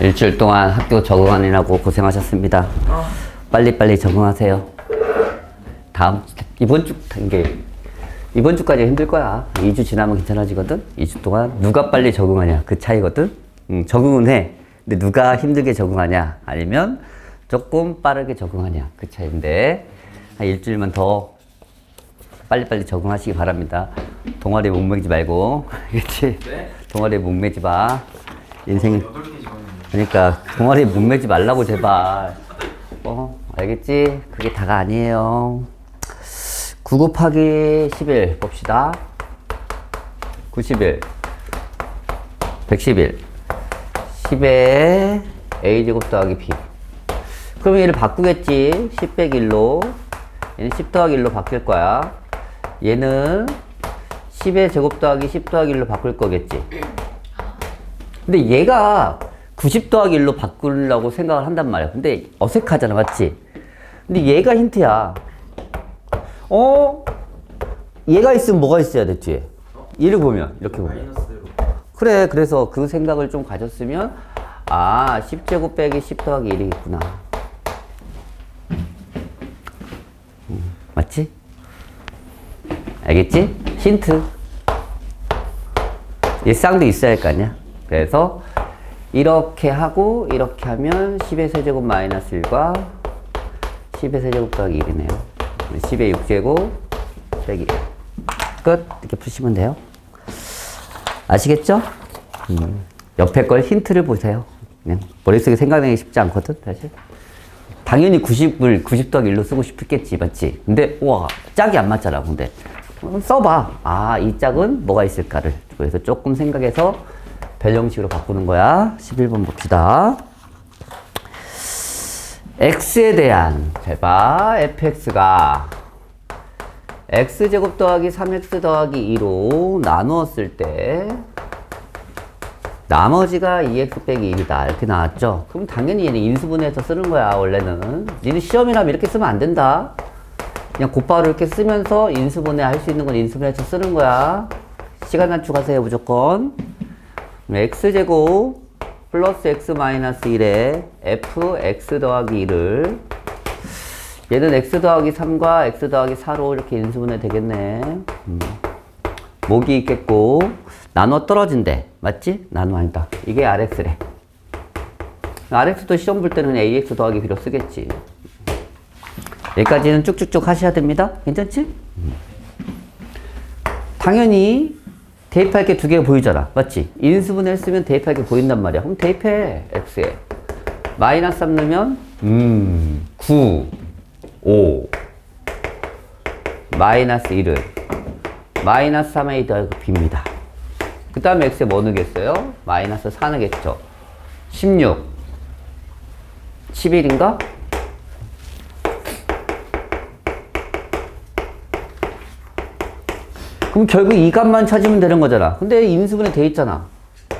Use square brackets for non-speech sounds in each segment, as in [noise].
일주일 동안 학교 적응하느라고 고생하셨습니다. 빨리빨리 적응하세요. 다음 주, 이번 주 단계 이번 주까지 힘들 거야. 2주 지나면 괜찮아지거든. 2주 동안 누가 빨리 적응하냐 그 차이거든. 음, 적응은 해. 근데 누가 힘들게 적응하냐 아니면 조금 빠르게 적응하냐 그 차이인데 한 일주일만 더 빨리빨리 적응하시기 바랍니다. 동아리에 목매지 말고 [laughs] 그렇지? 동아리에 목매지 마. 인생 그러니까 동아리에 목매지 말라고 제발. 어 알겠지? 그게 다가 아니에요. 9 곱하기 11 봅시다. 91 111 10에 a제곱 더하기 b 그럼 얘를 바꾸겠지 10 빼기 1로 얘는 10 더하기 1로 바뀔 거야 얘는 10의 제곱 더하기 10 더하기 1로 바꿀 거겠지 근데 얘가 90 더하기 1로 바꾸려고 생각을 한단 말이야. 근데 어색하잖아 맞지? 근데 얘가 힌트야. 어? 얘가 있으면 뭐가 있어야 돼 뒤에? 얘를 보면 이렇게 보면. 그래 그래서 그 생각을 좀 가졌으면 아 10제곱 빼기 10 더하기 1이겠구나. 음, 맞지? 알겠지? 힌트. 이 쌍도 있어야 할 거 아니야? 그래서 이렇게 하고 이렇게 하면 10의 세제곱 마이너스 1과 10의 세제곱 더하기 1이네요 10의 6제곱 빼기 1. 끝 이렇게 푸시면 돼요 아시겠죠? 음, 옆에 걸 힌트를 보세요. 그냥 머릿속에 생각내기 쉽지 않거든, 사실. 당연히 90을 90 더하기 1로 쓰고 싶겠지, 맞지? 근데, 와, 짝이 안 맞잖아, 근데. 어, 써봐. 아, 이 짝은 뭐가 있을까를. 그래서 조금 생각해서 별 형식으로 바꾸는 거야. 11번 봅시다. x에 대한, 잘 봐, fx가. X제곱 더하기 3x 더하기 2로 나누었을 때 나머지가 2x 빼기 1이다. 이렇게 나왔죠? 그럼 당연히 얘는 인수분해해서 쓰는 거야 원래는. 니는 시험이라면 이렇게 쓰면 안 된다. 그냥 곧바로 이렇게 쓰면서 인수분해 할 수 있는 건 인수분해해서 쓰는 거야. 시간 단축하세요 무조건 x제곱 플러스 x 마이너스 1에 fx 더하기 2를 얘는 x 더하기 3과 x 더하기 4로 이렇게 인수분해 되겠네. 음. 목이 있겠고 나눠 떨어진대. 맞지? 나눠 아니다. 이게 rx래. rx도 시험 볼 때는 ax 더하기 b로 쓰겠지. 여기까지는 쭉쭉쭉 하셔야 됩니다. 괜찮지? 음. 당연히 대입할 게 두 개가 보이잖아. 맞지? 인수분해 했으면 대입할 게 보인단 말이야. 그럼 대입해. x에. 마이너스 3 넣으면 음, 9. 5 마이너스 1은 마이너스 3a 더하기 b입니다. 그 다음에 x에 뭐 넣겠어요? 마이너스 4 넣겠죠. 16 11인가? 그럼 결국 이 값만 찾으면 되는 거잖아. 근데 인수분해 돼 있잖아.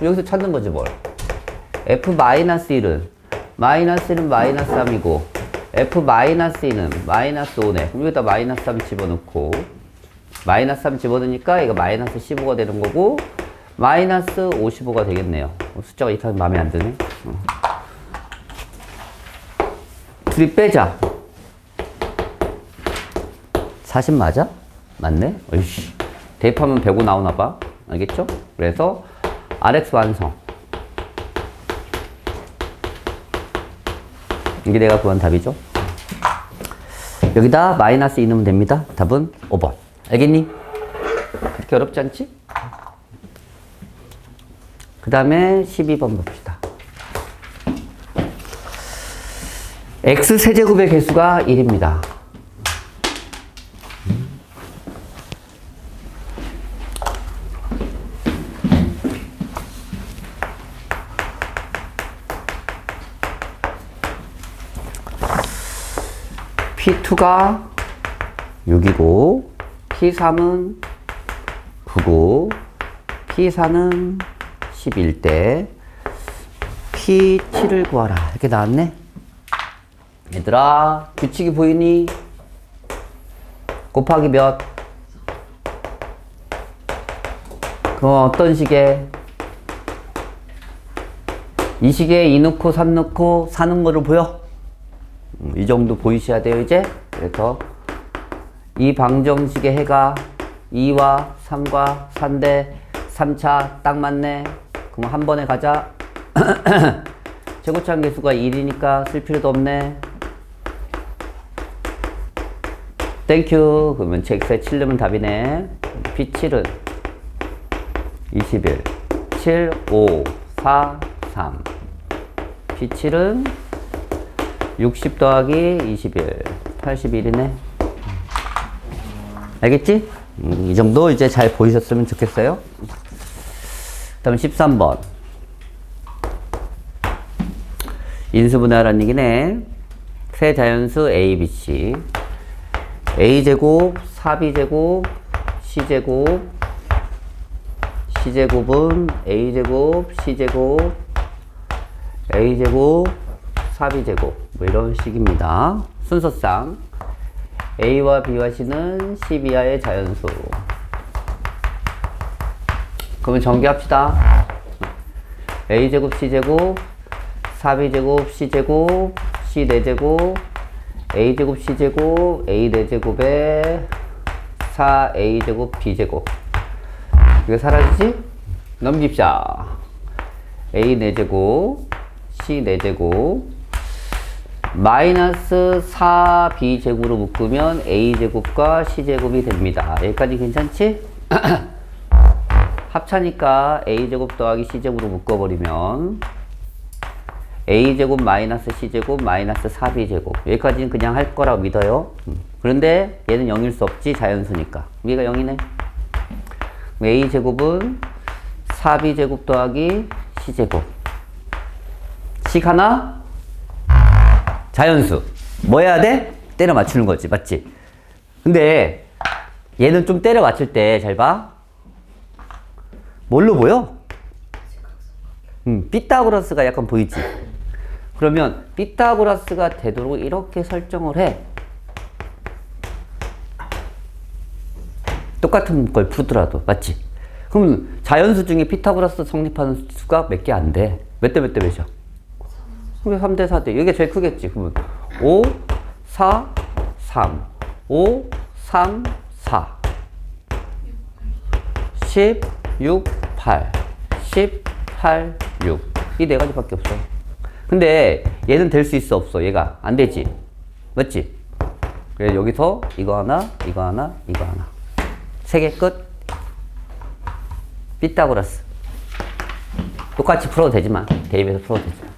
여기서 찾는 거지 뭘. f 마이너스 1은 마이너스 1은 마이너스 3이고 f 마이너스 2는 마이너스 5네. 그럼 여기다 마이너스 3 집어넣고 마이너스 3 집어넣으니까 이거 마이너스 15가 되는 거고 마이너스 55가 되겠네요. 숫자가 이렇게 마음에 안 드네. 어. 둘이 빼자. 40 맞아? 맞네? 어이씨. 대입하면 105 나오나 봐. 알겠죠? 그래서 RX 완성. 이게 내가 구한 답이죠. 여기다 마이너스 2 넣으면 됩니다. 답은 5번. 알겠니? 그렇게 어렵지 않지? 그 다음에 12번 봅시다. x 세제곱의 개수가 1입니다. P2가 6이고 P3은 9고 P4는 11대 P7을 구하라 이렇게 나왔네 얘들아 규칙이 보이니? 곱하기 몇? 그럼 어떤 식의? 이 시계에 2 넣고 3 넣고 사는 거를 보여? 음, 이 정도 보이셔야 돼요, 이제. 그래서 이 방정식의 해가 2와 3과 4인데 3차 딱 맞네. 그럼 한 번에 가자. [clears throat] 최고차항 계수가 1이니까 쓸 필요도 없네. 땡큐. 그러면 제 X에 7 넣으면 답이네. P7은 21, 7, 5, 4, 3. P7은 60 더하기 21, 81이네. 알겠지? 음, 이 정도 이제 잘 보이셨으면 좋겠어요. 다음 13번. 인수분해하라는 얘기네. 세 자연수 A, B, C. A제곱, 4B제곱, C제곱, C제곱은 A제곱, C제곱, A제곱, 4B제곱. 뭐 이런 식입니다. 순서상. A와 B와 C는 12하의 자연수. 그러면 전개합시다. A제곱, C제곱, 4B제곱, C제곱, C 4제곱, A제곱, C제곱, A 4제곱에 4A제곱, B제곱. 이거 사라지지? 넘깁시다. A 4제곱, C 4제곱, 마이너스 4b제곱으로 묶으면 a제곱과 c제곱이 됩니다. 여기까지 괜찮지? [clears throat] 합차니까 a제곱 더하기 c제곱으로 묶어버리면 a제곱 마이너스 c제곱 마이너스 4b제곱 여기까지는 그냥 할 거라고 믿어요. 음. 그런데 얘는 0일 수 없지 자연수니까. 얘가 0이네. a제곱은 4b제곱 더하기 c제곱 식 하나 자연수. 뭐 해야 돼? 때려 맞추는 거지. 맞지? 근데 얘는 좀 때려 맞출 때 잘 봐. 뭘로 보여? 음, 피타고라스가 약간 보이지? 그러면 피타고라스가 되도록 이렇게 설정을 해. 똑같은 걸 푸더라도. 맞지? 그럼 자연수 중에 피타고라스 성립하는 수가 몇 개 안 돼. 몇 대 몇 대 몇이야? 그게 3대 4대. 이게 제일 크겠지. 그러면 5, 4, 3. 5, 3, 4. 10, 6, 8. 10, 8, 6. 이 네 가지밖에 없어. 근데 얘는 될 수 있어 없어. 얘가 안 되지. 맞지? 그래서 여기서 이거 하나, 이거 하나, 이거 하나. 세 개 끝. 피타고라스. 똑같이 풀어도 되지만 대입해서 풀어도 되지만.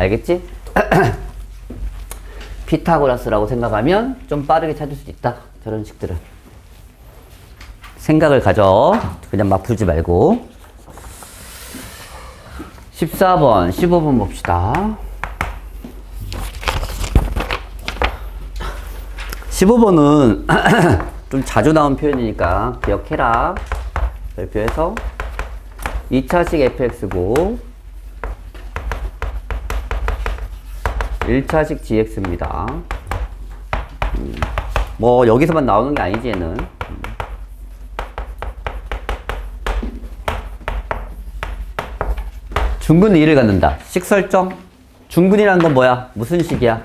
알겠지? [clears throat] 피타고라스라고 생각하면 좀 빠르게 찾을 수 있다. 저런 식들은. 생각을 가져. 그냥 막 풀지 말고. 14번, 15번 봅시다. 15번은 [clears throat] 좀 자주 나온 표현이니까 기억해라. 별표에서 2차식 fx고 1차식 gx입니다. 음, 뭐 여기서만 나오는 게 아니지 얘는. 음. 중근 의의를 갖는다. 식 설정. 중근이란 건 뭐야? 무슨 식이야?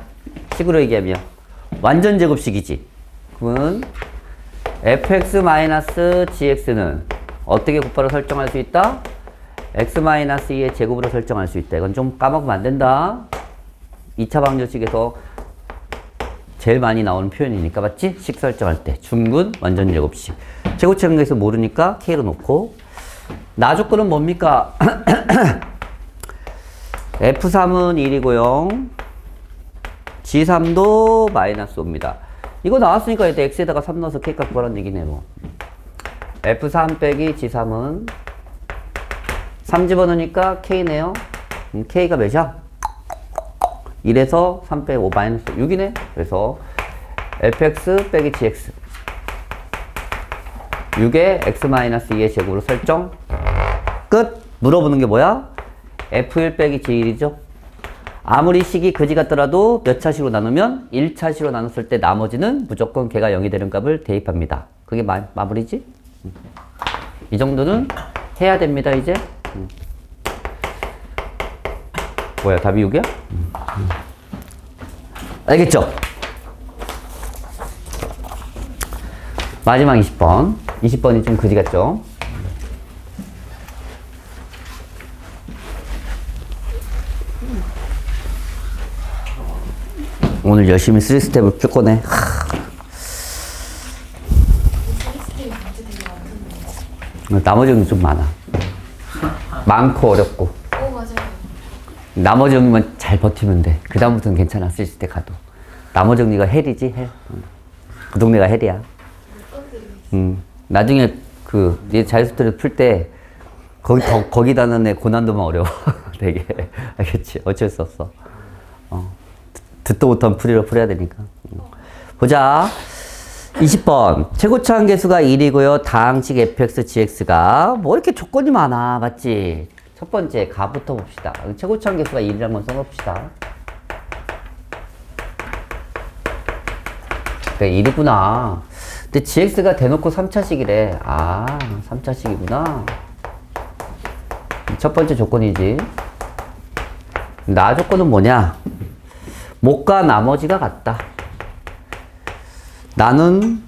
식으로 얘기하면 완전 제곱식이지. 그러면 fx-gx는 어떻게 곱하로 설정할 수 있다? x-2의 제곱으로 설정할 수 있다. 이건 좀 까먹으면 안 된다. 2차 방정식에서 제일 많이 나오는 표현이니까 맞지? 식 설정할 때. 중근 완전 제곱식. 제곱체험에서 모르니까 K로 놓고. 나 조건은 뭡니까? F3은 1이고요. G3도 마이너스 5입니다. 이거 나왔으니까 이제 X에다가 3 넣어서 K값 구하라는 얘기네 뭐. F3 빼기 G3은 3 집어넣으니까 K네요. 음, K가 몇이야? 1에서 3 빼기 5 마이너스 6이네. 그래서 fx 빼기 gx 6에 x 마이너스 2의 제곱으로 설정 끝. 물어보는 게 뭐야? f1 빼기 g1이죠. 아무리 식이 그지 같더라도 몇 차식으로 나누면 1차식으로 나눴을 때 나머지는 무조건 걔가 0이 되는 값을 대입합니다. 그게 마, 마무리지? 음. 이 정도는 해야 됩니다, 이제. 음. 뭐야, 답이 6이야? 알겠죠? 마지막 20번. 20번이 좀 그지 같죠? 오늘 열심히 3스텝을 풀 거네. 하. 나머지 정리 좀 많아. 많고 어렵고. 나머지 정리만 잘 버티면 돼. 그 다음부터는 괜찮아. 쓸 때 가도. 나머지 정리가 헬이지, 헬. 응. 그 동네가 헬이야. 음. 나중에 그, 이제 자유스트를 풀 때, 거기, 더, 거기 다는 애 고난도만 어려워. [laughs] 되게. 알겠지? 어쩔 수 없어. 어. 듣도 못한 풀이로 풀어야 되니까. 음. 보자. 20번. 최고차항 계수가 1이고요. 다항식 fx, gx가 뭐 이렇게 조건이 많아. 맞지? 첫 번째, 가부터 봅시다. 최고차항 계수가 1이라는 건 써봅시다. 그래, 1이구나. 근데 gx가 대놓고 3차식이래. 아, 3차식이구나. 첫 번째 조건이지. 나 조건은 뭐냐? 목과 나머지가 같다. 나는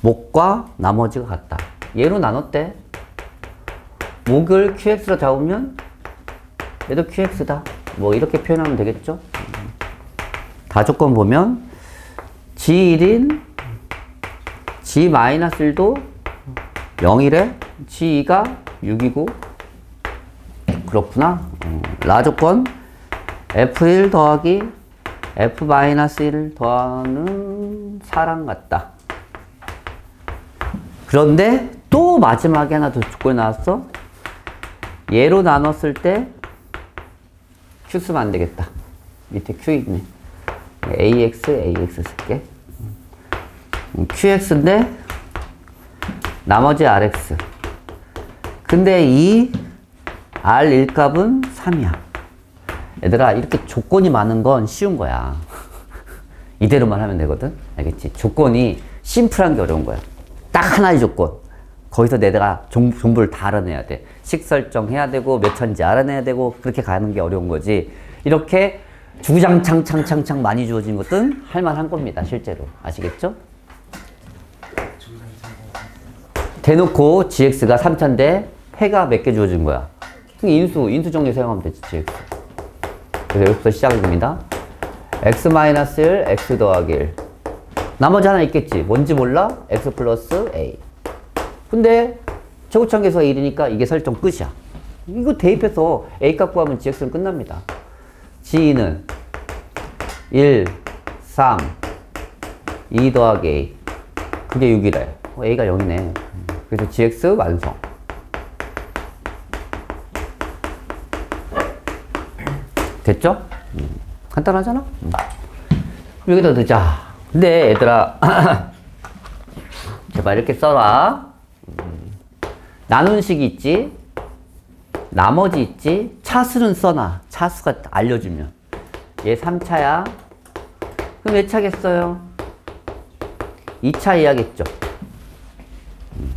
목과 나머지가 같다. 얘로 나눴대. 목을 qx로 잡으면 얘도 qx다. 뭐 이렇게 표현하면 되겠죠? 다 조건 보면 g1인 g-1도 0이래. g2가 6이고 그렇구나. 음, 라 조건 f1 더하기 f-1 더하는 4랑 같다. 그런데 또 마지막에 하나 더 조건이 나왔어. 얘로 나눴을 때 q 쓰면 안 되겠다. 밑에 q 있네. ax, ax 쓸게. 음, qx인데 나머지 rx. 근데 이 r 1값은 3이야. 얘들아 이렇게 조건이 많은 건 쉬운 거야. [laughs] 이대로만 하면 되거든. 알겠지? 조건이 심플한 게 어려운 거야. 딱 하나의 조건. 거기서 내가 정, 정보를 다 알아내야 돼. 식 설정해야 되고 몇 천지 알아내야 되고 그렇게 가는 게 어려운 거지. 이렇게 주구장창창창창 많이 주어진 것은 할만한 겁니다. 실제로. 아시겠죠? 대놓고 gx가 3차인데 해가 몇 개 주어진 거야. 인수, 인수 정리 사용하면 되지, gx. 그래서 여기부터 시작입니다. x-1, x 더하기 1. 나머지 하나 있겠지. 뭔지 몰라? x 플러스 a. 근데 최고차항 계수가 1이니까 이게 설정 끝이야. 이거 대입해서 a 값 구하면 gx는 끝납니다. g는 1, 3, 2 더하기 a. 그게 6이래. 어, a가 0이네. 그래서 gx 완성. 됐죠? 음, 간단하잖아? 음. 여기다 넣자. 근데 얘들아, [coughs] 제발 이렇게 써라. 음, 나눈식이 있지? 나머지 있지? 차수는 써놔. 차수가 알려주면. 얘 3차야. 그럼 몇 차겠어요? 2차 이하겠죠? 음,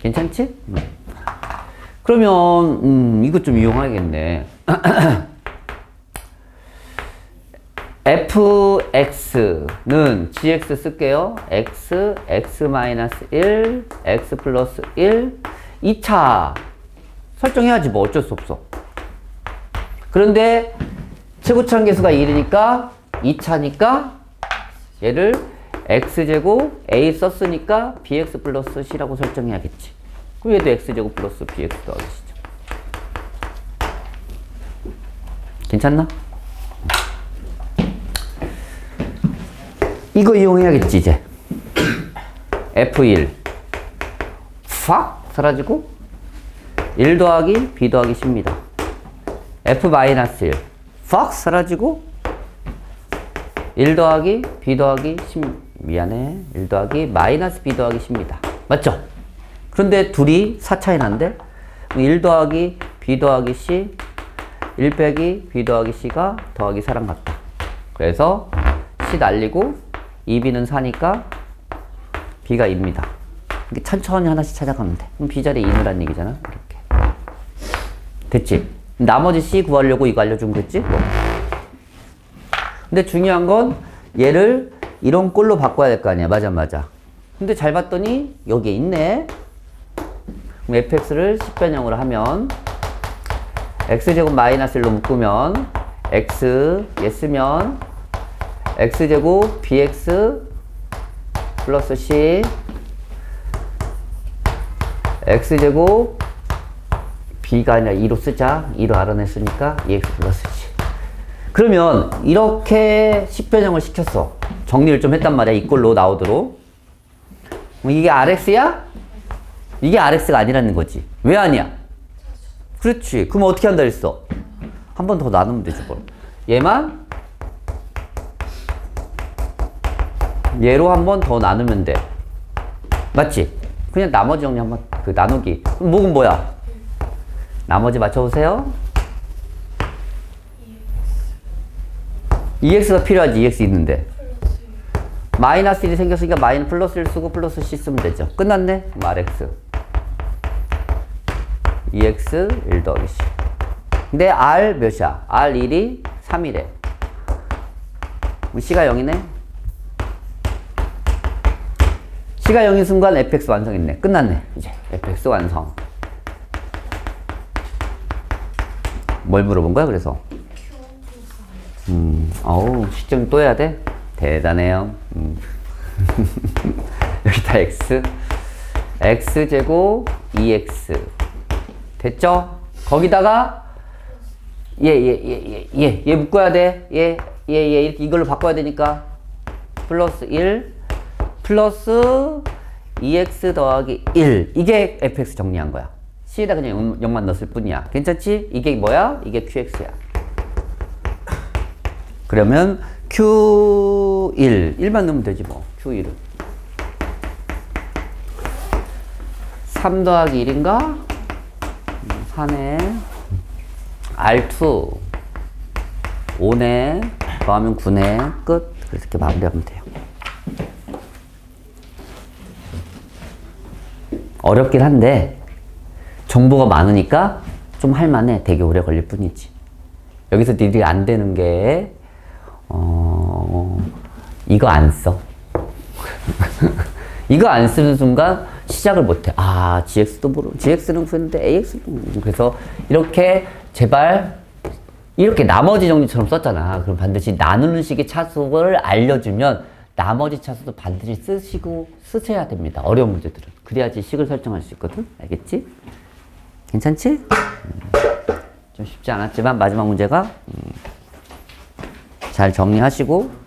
괜찮지? 음. 그러면, 음, 이것 좀 이용하겠네. [clears throat] fx는 gx 쓸게요. x, x-1, x 플러스 1, 2차 설정해야지 뭐 어쩔 수 없어. 그런데 최고차항 계수가 1이니까 2차니까 얘를 x제곱 a 썼으니까 bx 플러스 c라고 설정해야겠지. 그럼 얘도 x제곱 플러스 bx 더하기 c죠. 괜찮나? 이거 이용해야겠지 이제 F1 팍 사라지고 1 더하기 B 더하기 C입니다. F-1 팍 사라지고 1 더하기 B 더하기 C 미안해. 1 더하기 마이너스 B 더하기 C입니다. 맞죠? 그런데 둘이 4차이 난데? 1 더하기 B 더하기 C 1 빼기 B 더하기 C가 더하기 4랑 같다. 그래서 C 날리고 2b는 4니까 b가 2입니다. 이렇게 천천히 하나씩 찾아가면 돼. 그럼 b 자리에 2넣으란 얘기잖아. 이렇게. 됐지? 나머지 C 구하려고 이거 알려준 거겠지? 뭐. 근데 중요한 건 얘를 이런 꼴로 바꿔야 될 거 아니야. 맞아, 맞아. 근데 잘 봤더니 여기에 있네. 그럼 fx를 10변형으로 하면 x제곱 마이너스 1로 묶으면 x 얘 쓰면 x제곱 bx 플러스 c x제곱 b가 아니라 2로 쓰자. 2로 알아냈으니까 2x 플러스 c 그러면 이렇게 10변형을 시켰어. 정리를 좀 했단 말이야. 이 꼴로 나오도록. 이게 rx야? 이게 rx가 아니라는 거지. 왜 아니야? 그렇지. 그럼 어떻게 한다 했어? 한 번 더 나누면 되지 뭘 얘만? 얘로 한 번 더 나누면 돼. 맞지? 그냥 나머지 정리 한번 그 나누기. 목은 뭐야? 나머지 맞춰보세요. EX가 필요하지 EX 있는데. 마이너스 1이 생겼으니까 마이너스 플러스 1 쓰고 플러스 C 쓰면 되죠. 끝났네? 그럼 RX EX 1 더하기 C. 근데 R 몇이야? R 1이 3이래. 그럼 C가 0이네 C가 0인 순간 fx 완성했네. 끝났네. 이제 fx 완성. 뭘 물어본 거야, 그래서? 음, 어우, 시점 또 해야 돼? 대단해요. 음. [laughs] 여기 다 x. x제곱 2x. 됐죠? 거기다가, 얘, 얘, 얘, 얘, 얘, 얘 묶어야 돼. 얘, 얘, 얘, 이렇게 이걸로 바꿔야 되니까. 플러스 1. 플러스 2x 더하기 1 이게 fx 정리한 거야. C에다 그냥 0, 만 넣었을 뿐이야. 괜찮지? 이게 뭐야? 이게 qx야. 그러면 q1 1만 넣으면 되지 뭐. Q1은. 3 더하기 1인가? 4네 R2 5네 더하면 9네. 끝. 그렇게 마무리하면 돼요 어렵긴 한데 정보가 많으니까 좀 할만해. 되게 오래 걸릴 뿐이지. 여기서 니들이 안 되는 게 어, 이거 안 써. [laughs] 이거 안 쓰는 순간 시작을 못 해. 아, GX도 모르, GX는 구했는데 AX도 모르고. 그래서 이렇게 제발 이렇게 나머지 정리처럼 썼잖아. 그럼 반드시 나누는 식의 차수를 알려주면 나머지 차수도 반드시 쓰시고 쓰셔야 됩니다. 어려운 문제들은. 그래야지 식을 설정할 수 있거든. 알겠지? 괜찮지? 음, 좀 쉽지 않았지만 마지막 문제가 음, 잘 정리하시고